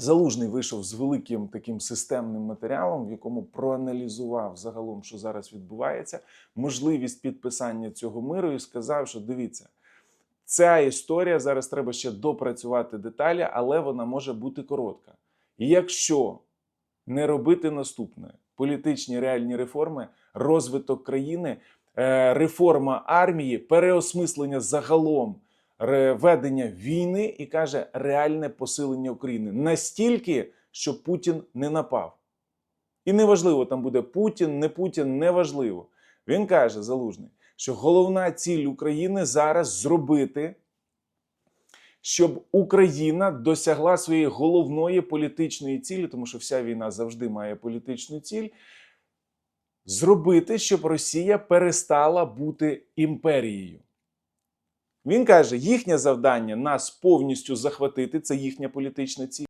Залужний вийшов з великим таким системним матеріалом, в якому проаналізував загалом, що зараз відбувається, можливість підписання цього миру, і сказав, що дивіться, ця історія зараз треба ще допрацювати деталі, але вона може бути коротка. І якщо не робити наступне: політичні реальні реформи, розвиток країни, е, реформа армії, переосмислення загалом ведення війни і каже реальне посилення України настільки, що Путін не напав. І неважливо, там буде Путін, не Путін, неважливо. Він каже, Залужний, що головна ціль України зараз зробити, щоб Україна досягла своєї головної політичної цілі, тому що вся війна завжди має політичну ціль. Зробити, щоб Росія перестала бути імперією. Він каже, їхнє завдання нас повністю захватити, це їхня політична ціль.